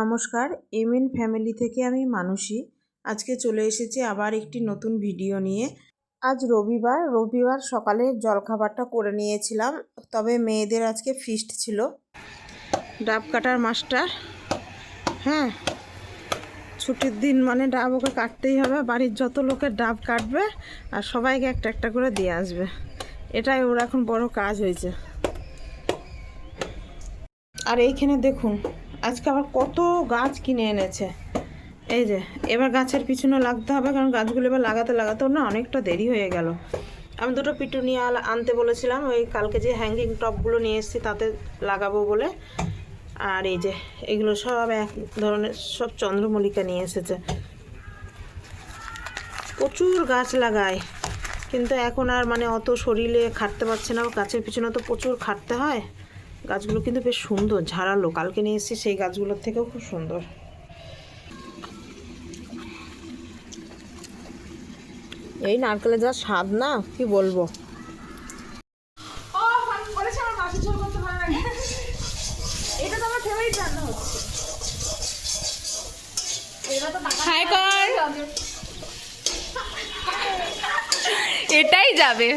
নমস্কার, MN family থেকে আমি মানসী। আজকে চলে এসেছি আবার একটি নতুন ভিডিও নিয়ে। আজ রবিবার রবিবার সকালে জলখাবারটা করে নিয়েছিলাম, তবে মেয়েদের আজকে ফিস্ট ছিল। ডাব কাটার মাস্টার হ্যাঁ ছুটির দিন মানে ডাব ওকে কাটতেই হবে, বাড়ির যত লোকের ডাব কাটবে আর সবাইকে একটা একটা করে দিয়ে আসবে। এটাই ওর এখন বড় কাজ হয়েছে। আর এইখানে দেখুন আজকে আবার কত গাছ কিনে এনেছে। এই যে, এবার গাছের পিছনে লাগতে হবে, কারণ গাছগুলো এবার লাগাতে লাগাতে না অনেকটা দেরি হয়ে গেল। আমি দুটো পিটুনিয়া আনতে বলেছিলাম, ওই কালকে যে হ্যাঙ্গিং টপগুলো নিয়ে এসেছি তাতে লাগাবো বলে। আর এই যে, এগুলো সব এক ধরনের সব চন্দ্রমল্লিকা নিয়ে এসেছে। প্রচুর গাছ লাগায় কিন্তু এখন আর মানে অত শরীরে খাটতে পারছে না, গাছের পিছনে তো প্রচুর খাটতে হয়। গাছগুলো কিন্তু বেশ সুন্দর ঝাড়ালো। কালকে নিয়ে এসেছি সেই গাছগুলোর থেকেও খুব সুন্দর। এই নারকেলের যা স্বাদ না কি বলব? ও ফান করেছে আমার মাছের ঝোল করতে ভালো লাগে এটা তো আমার ফেভারিট রান্না হচ্ছে এবার তো টাকা হাই কর এটাই যাবে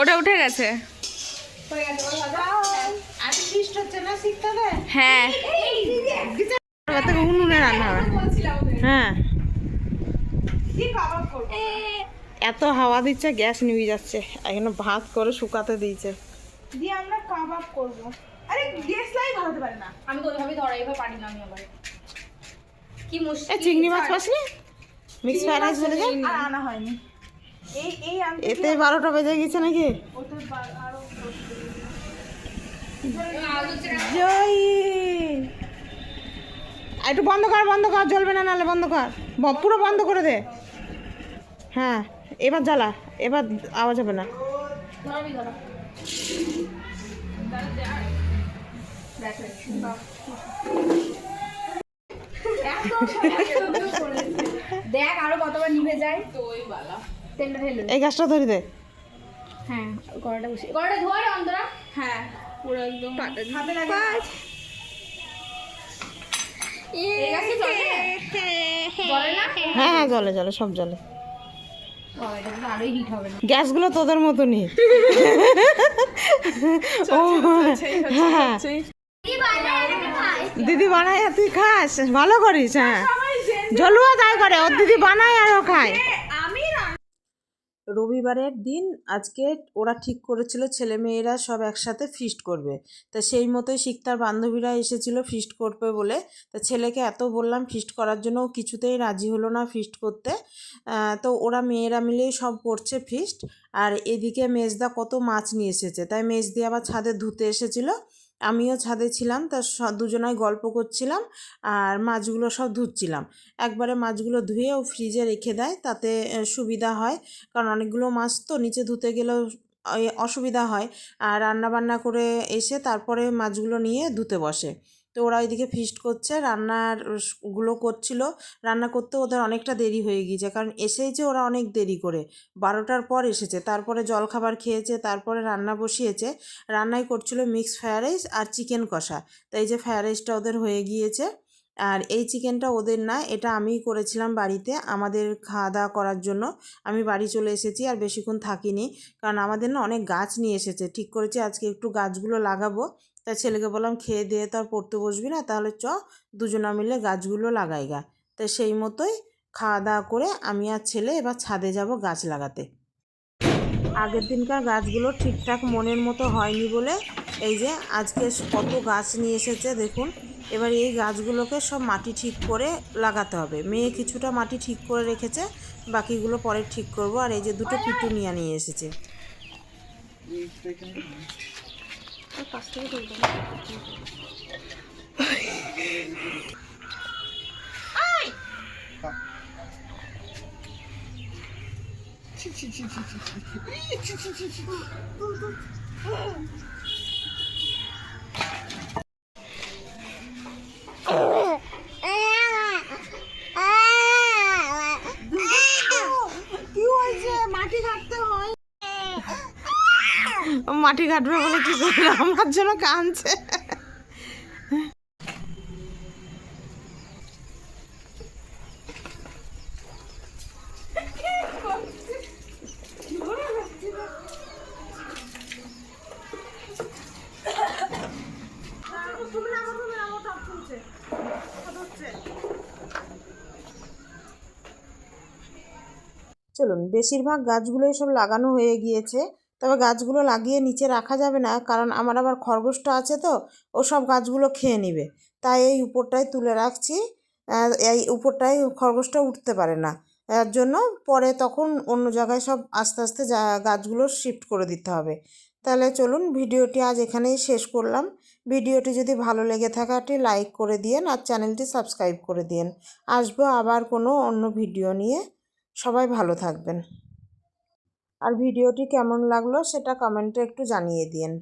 ওটা উঠে গেছে। হয়ে হ্যাঁ। উনুনে রান্না হবে। হ্যাঁ। কি কাবাব করব? এত হাওয়া দিচ্ছে গ্যাস নিয়ে যাচ্ছে। এখানে ভাত করে শুকাতে দিয়েছে। দিয়ে আমরা কাবাব করব। আরে গ্যাস লাই ভালোতে পারে না। আমি কোথাও ধরা এভাবে পারি না আমি আবার। কি এ মুশকিল চিংড়ি মাছ পাসনি মিক্স ফ্রাইড রাইস বলে যে আর আনা হয়নি। এই এই এতে বারোটা বেজে গেছে নাকি? ওতে বা- আরও জয়। একটু বন্ধ কর বন্ধ কর জ্বলবে না নাহলে বন্ধ কর। পুরো বন্ধ করে দে। হ্যাঁ এবার জ্বালা এবার আওয়াজ হবে না। দেখ আরও কতবার নিভে যায়। তো ওই বালা। তেলটা ঢেলে দে। এই গাছটা ধরে দে। হ্যাঁ। বসে অন্তরা। হ্যাঁ। পুরো একদম। হাতে লাগে চলে হ্যাঁ। হ্যাঁ জলে জলে সব জলে। গ্যাসগুলো তোদের মতনই। ও হ্যাঁ দিদি বানায় তুই খাস। ভালো করিস হ্যাঁ। জলুয়া তাই করে ওর দিদি বানায় আর ও খায়। রবিবারের দিন আজকে ওরা ঠিক করেছিল ছেলে মেয়েরা সব একসাথে ফিস্ট করবে। তা সেই মতোই শিকতার বান্ধবীরা এসেছিল ফিস্ট করবে বলে। তা ছেলেকে এত বললাম ফিস্ট করার জন্য কিছুতেই রাজি হলো না ফিস্ট করতে। তো ওরা মেয়েরা মিলেই সব করছে ফিস্ট আর এদিকে মেজদা কত মাছ নিয়ে এসেছে। তাই মেজদি আবার ছাদে ধুতে এসেছিল। আমিও ছাদে ছিলাম তার দুজনায় গল্প করছিলাম আর মাছগুলো সব ধুচ্ছিলাম। একবারে মাছগুলো ধুয়ে ও ফ্রিজে রেখে দেয়, তাতে সুবিধা হয়। কারণ অনেকগুলো মাছ তো নিচে ধুতে গেলেও অসুবিধা হয়। আর রান্নাবান্না করে এসে তারপরে মাছগুলো নিয়ে ধুতে বসে। তো ওরা ওইদিকে ফিস্ট করছে, রান্নারগুলো করছিল। রান্না করতে ওদের অনেকটা দেরি হয়ে গিয়েছে, কারণ এসেই যে ওরা অনেক দেরি করে। বারোটার পর এসেছে, তারপরে জলখাবার খেয়েছে, তারপরে রান্না বসিয়েছে। রান্নাই করছিল মিক্স ফ্রায়েড রাইস আর চিকেন কষা। তো এই যে ফ্রায়েড রাইসটা ওদের হয়ে গিয়েছে, আর এই চিকেনটা ওদের না, এটা আমিই করেছিলাম বাড়িতে, আমাদের খাওয়া দাওয়া করার জন্য। আমি বাড়ি চলে এসেছি আর বেশিক্ষণ থাকিনি, কারণ আমাদের না অনেক গাছ নিয়ে এসেছে। ঠিক করেছি, আজকে একটু গাছগুলো লাগাবো। তাই ছেলেকে বললাম, খেয়ে দিয়ে তো আর পড়তে বসবি না, তাহলে চ, দুজনা মিলে গাছগুলো লাগাই গা। তাই সেই মতোই খাওয়া দাওয়া করে আমি আর ছেলে এবার ছাদে যাব গাছ লাগাতে। আগের দিনকার গাছগুলো ঠিকঠাক মনের মতো হয়নি বলে এই যে আজকে কত গাছ নিয়ে এসেছে, দেখুন। এবার এই গাছগুলোকে সব মাটি ঠিক করে লাগাতে হবে। মেয়ে কিছুটা মাটি ঠিক করে রেখেছে, বাকিগুলো পরে ঠিক করব। আর এই যে দুটো পিটুনিয়া নিয়ে এসেছে। পাশ থেকে তুলবো Чи-чи-чи-чи-чи. মাটি ঘাটবে বলে কি করে? আমার জন্য কাঁদছে। চলুন, বেশিরভাগ গাছগুলোই সব লাগানো হয়ে গিয়েছে। তবে গাছগুলো লাগিয়ে নিচে রাখা যাবে না, কারণ আমার আবার খরগোশটা আছে তো, ও সব গাছগুলো খেয়ে নেবে। তাই এই উপরটায় তুলে রাখছি এই উপরটায় খরগোশটা উঠতে পারে না। এর জন্য পরে তখন অন্য জায়গায় সব আস্তে আস্তে যা, গাছগুলো শিফট করে দিতে হবে। তাহলে চলুন ভিডিওটি আজ এখানেই শেষ করলাম। ভিডিওটি যদি ভালো লেগে থাকে, একটি লাইক করে দিয়েন আর চ্যানেলটি সাবস্ক্রাইব করে দিয়েন। আসব আবার কোনো অন্য ভিডিও নিয়ে। সবাই ভালো থাকবেন। আর ভিডিওটি কেমন লাগল সেটা কমেন্টে একটু জানিয়ে দিন।